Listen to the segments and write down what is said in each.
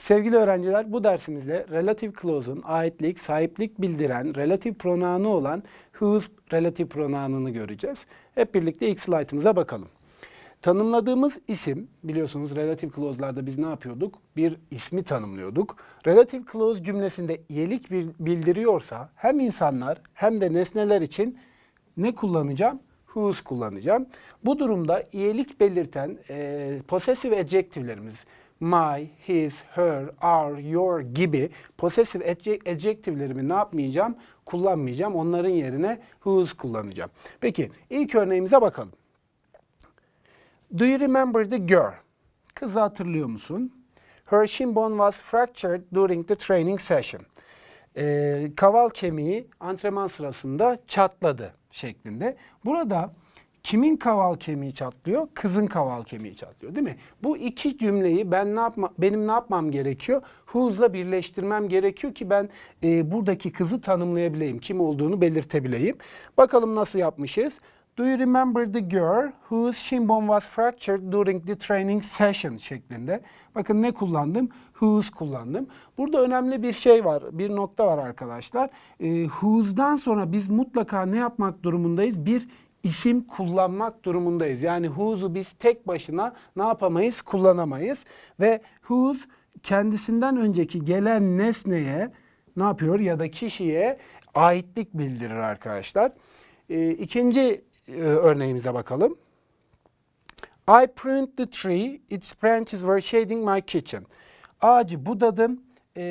Sevgili öğrenciler bu dersimizde relative clause'un aitlik, sahiplik bildiren relative pronounu olan whose relative pronoununu göreceğiz. Hep birlikte ilk slaytımıza bakalım. Tanımladığımız isim, biliyorsunuz relative clause'larda biz ne yapıyorduk? Bir ismi tanımlıyorduk. Relative clause cümlesinde iyilik bil- bildiriyorsa hem insanlar hem de nesneler için ne kullanacağım? Whose kullanacağım. Bu durumda iyilik belirten e, possessive adjective'lerimiz my, his, her, our, your gibi possessive adje- adjective'lerimi ne yapmayacağım? Kullanmayacağım. Onların yerine whose kullanacağım. Peki ilk örneğimize bakalım. Do you remember the girl? Kızı hatırlıyor musun? Her shin bone was fractured during the training session. Ee, kaval kemiği antrenman sırasında çatladı şeklinde. Burada kimin kaval kemiği çatlıyor? Kızın kaval kemiği çatlıyor değil mi? Bu iki cümleyi ben ne yapma, benim ne yapmam gerekiyor? Who's'la birleştirmem gerekiyor ki ben e, buradaki kızı tanımlayabileyim. Kim olduğunu belirtebileyim. Bakalım nasıl yapmışız? Do you remember the girl whose shin bone was fractured during the training session şeklinde. Bakın ne kullandım? Whose kullandım. Burada önemli bir şey var, bir nokta var arkadaşlar. Ee, whose'dan sonra biz mutlaka ne yapmak durumundayız? Bir isim kullanmak durumundayız. Yani whose'u biz tek başına ne yapamayız? Kullanamayız. Ve whose kendisinden önceki gelen nesneye ne yapıyor ya da kişiye aitlik bildirir arkadaşlar. Ee, ikinci e, örneğimize bakalım. I pruned the tree, its branches were shading my kitchen. Ağacı budadım, e,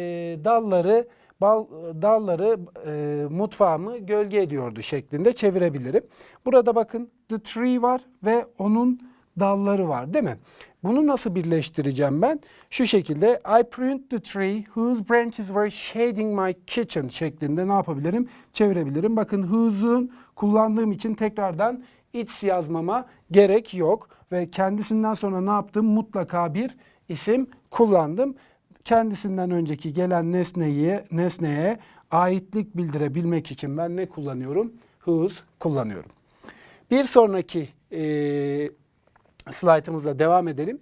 dalları bal, dalları e, mutfağımı gölge ediyordu şeklinde çevirebilirim. Burada bakın the tree var ve onun dalları var değil mi? Bunu nasıl birleştireceğim ben? Şu şekilde I pruned the tree whose branches were shading my kitchen şeklinde ne yapabilirim? Çevirebilirim. Bakın whose'un kullandığım için tekrardan its yazmama gerek yok ve kendisinden sonra ne yaptım? Mutlaka bir isim kullandım. Kendisinden önceki gelen nesneyi nesneye aitlik bildirebilmek için ben ne kullanıyorum? Whose kullanıyorum. Bir sonraki eee slaytımızla devam edelim.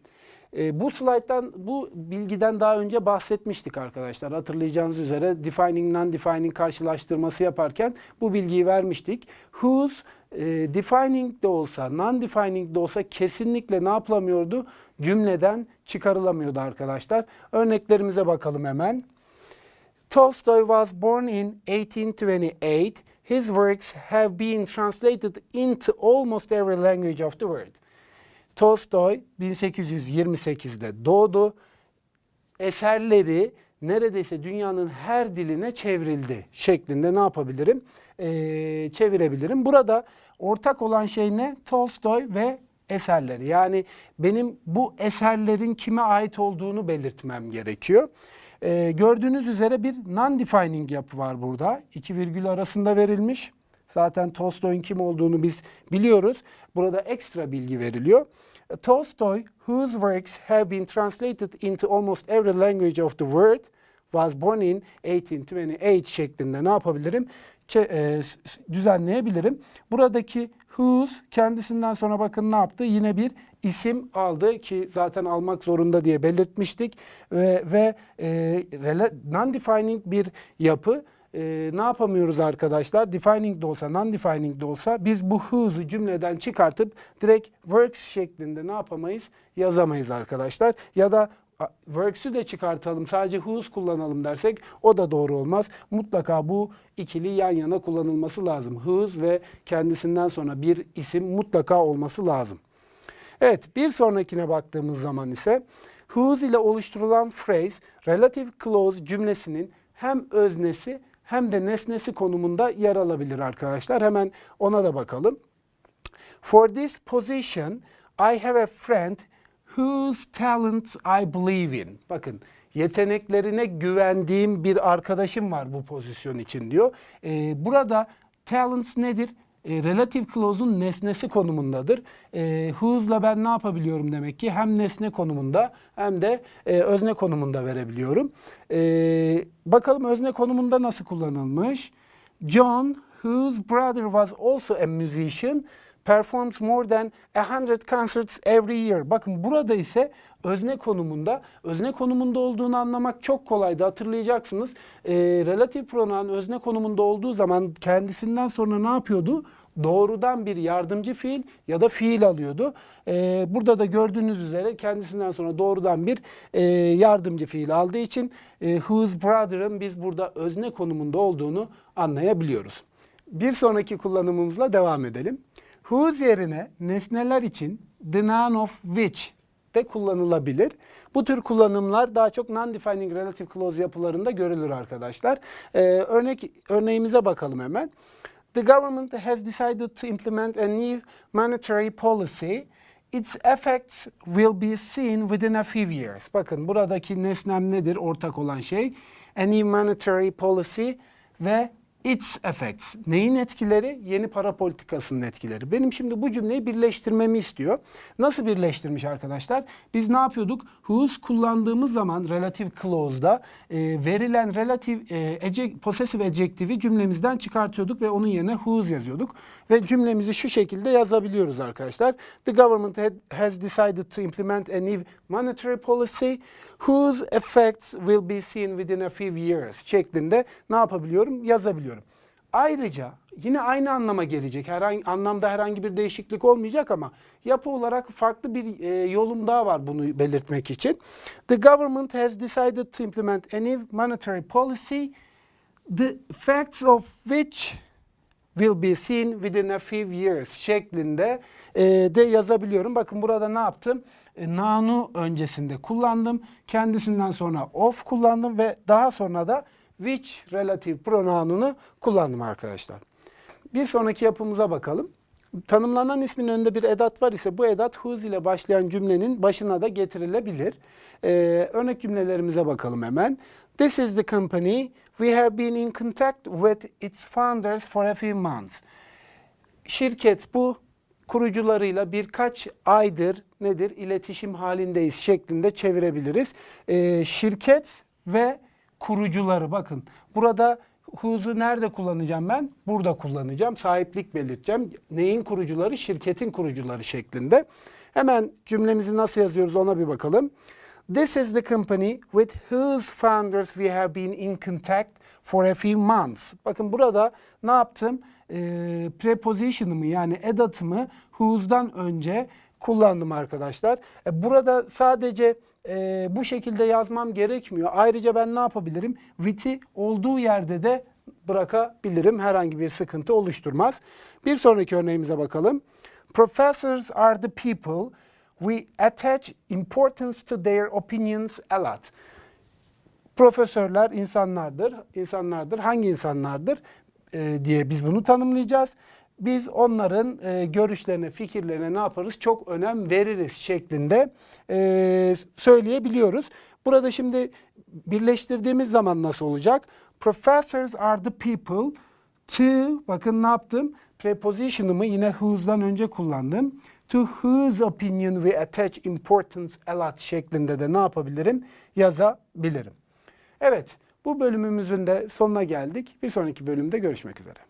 E, bu slayttan, bu bilgiden daha önce bahsetmiştik arkadaşlar. Hatırlayacağınız üzere defining, non-defining karşılaştırması yaparken bu bilgiyi vermiştik. Whose e, defining de olsa, non-defining de olsa kesinlikle ne yapılamıyordu? Cümleden çıkarılamıyordu arkadaşlar. Örneklerimize bakalım hemen. Tolstoy was born in 1828. His works have been translated into almost every language of the world. Tolstoy 1828'de doğdu. Eserleri neredeyse dünyanın her diline çevrildi şeklinde ne yapabilirim? Ee, çevirebilirim. Burada ortak olan şey ne? Tolstoy ve eserleri. Yani benim bu eserlerin kime ait olduğunu belirtmem gerekiyor. Ee, gördüğünüz üzere bir non-defining yapı var burada. İki virgül arasında verilmiş. Zaten Tolstoy'un kim olduğunu biz biliyoruz. Burada ekstra bilgi veriliyor. Tolstoy, whose works have been translated into almost every language of the world, was born in 1828 şeklinde ne yapabilirim? Çe- e, düzenleyebilirim. Buradaki whose kendisinden sonra bakın ne yaptı? Yine bir isim aldı ki zaten almak zorunda diye belirtmiştik ve, ve e, non-defining bir yapı e, ne yapamıyoruz arkadaşlar? Defining de olsa, non-defining de olsa biz bu who'su cümleden çıkartıp direkt works şeklinde ne yapamayız? Yazamayız arkadaşlar. Ya da works'ü de çıkartalım sadece whose kullanalım dersek o da doğru olmaz. Mutlaka bu ikili yan yana kullanılması lazım. Whose ve kendisinden sonra bir isim mutlaka olması lazım. Evet, bir sonrakine baktığımız zaman ise whose ile oluşturulan phrase relative clause cümlesinin hem öznesi hem de nesnesi konumunda yer alabilir arkadaşlar. Hemen ona da bakalım. For this position, I have a friend whose talents I believe in. Bakın yeteneklerine güvendiğim bir arkadaşım var bu pozisyon için diyor. Ee, burada talents nedir? E, relative clause'un nesnesi konumundadır. E, whose'la ben ne yapabiliyorum demek ki? Hem nesne konumunda hem de e, özne konumunda verebiliyorum. E, bakalım özne konumunda nasıl kullanılmış? John, whose brother was also a musician, performs more than 100 concerts every year. Bakın burada ise özne konumunda. Özne konumunda olduğunu anlamak çok kolaydı. Hatırlayacaksınız. Ee, relatif pronoun özne konumunda olduğu zaman kendisinden sonra ne yapıyordu? Doğrudan bir yardımcı fiil ya da fiil alıyordu. Ee, burada da gördüğünüz üzere kendisinden sonra doğrudan bir e, yardımcı fiil aldığı için e, whose brother'ın biz burada özne konumunda olduğunu anlayabiliyoruz. Bir sonraki kullanımımızla devam edelim. Whose yerine nesneler için the noun of which de kullanılabilir. Bu tür kullanımlar daha çok non-defining relative clause yapılarında görülür arkadaşlar. Ee, örnek örneğimize bakalım hemen. The government has decided to implement a new monetary policy. Its effects will be seen within a few years. Bakın buradaki nesnem nedir? Ortak olan şey. A new monetary policy ve its effects. Neyin etkileri? Yeni para politikasının etkileri. Benim şimdi bu cümleyi birleştirmemi istiyor. Nasıl birleştirmiş arkadaşlar? Biz ne yapıyorduk? Whose kullandığımız zaman relative clause'da e, verilen relative e, eject, possessive adjective'i cümlemizden çıkartıyorduk ve onun yerine whose yazıyorduk. Ve cümlemizi şu şekilde yazabiliyoruz arkadaşlar. The government had, has decided to implement a new monetary policy whose effects will be seen within a few years şeklinde ne yapabiliyorum? Yazabiliyorum. Ayrıca yine aynı anlama gelecek. Herhangi anlamda herhangi bir değişiklik olmayacak ama yapı olarak farklı bir e, yolum daha var bunu belirtmek için. The government has decided to implement a new monetary policy the facts of which will be seen within a few years şeklinde e, de yazabiliyorum. Bakın burada ne yaptım? E, noun'u öncesinde kullandım. Kendisinden sonra of kullandım ve daha sonra da which relative pronoununu kullandım arkadaşlar. Bir sonraki yapımıza bakalım. Tanımlanan ismin önünde bir edat var ise bu edat whose ile başlayan cümlenin başına da getirilebilir. Ee, örnek cümlelerimize bakalım hemen. This is the company. We have been in contact with its founders for a few months. Şirket bu kurucularıyla birkaç aydır nedir iletişim halindeyiz şeklinde çevirebiliriz. Ee, şirket ve kurucuları bakın burada who'su nerede kullanacağım ben? Burada kullanacağım. Sahiplik belirteceğim. Neyin kurucuları? Şirketin kurucuları şeklinde. Hemen cümlemizi nasıl yazıyoruz ona bir bakalım. This is the company with whose founders we have been in contact for a few months. Bakın burada ne yaptım? Ee, preposition'ımı yani edatımı whose'dan önce kullandım arkadaşlar. E, Burada sadece e, bu şekilde yazmam gerekmiyor. Ayrıca ben ne yapabilirim? With'i olduğu yerde de bırakabilirim. Herhangi bir sıkıntı oluşturmaz. Bir sonraki örneğimize bakalım. Professors are the people we attach importance to their opinions a lot. Profesörler insanlardır. İnsanlardır. Hangi insanlardır e, diye biz bunu tanımlayacağız. Biz onların e, görüşlerine, fikirlerine ne yaparız? Çok önem veririz şeklinde e, söyleyebiliyoruz. Burada şimdi birleştirdiğimiz zaman nasıl olacak? Professors are the people to, bakın ne yaptım? Preposition'ımı yine whose'dan önce kullandım. To whose opinion we attach importance a lot şeklinde de ne yapabilirim? Yazabilirim. Evet, bu bölümümüzün de sonuna geldik. Bir sonraki bölümde görüşmek üzere.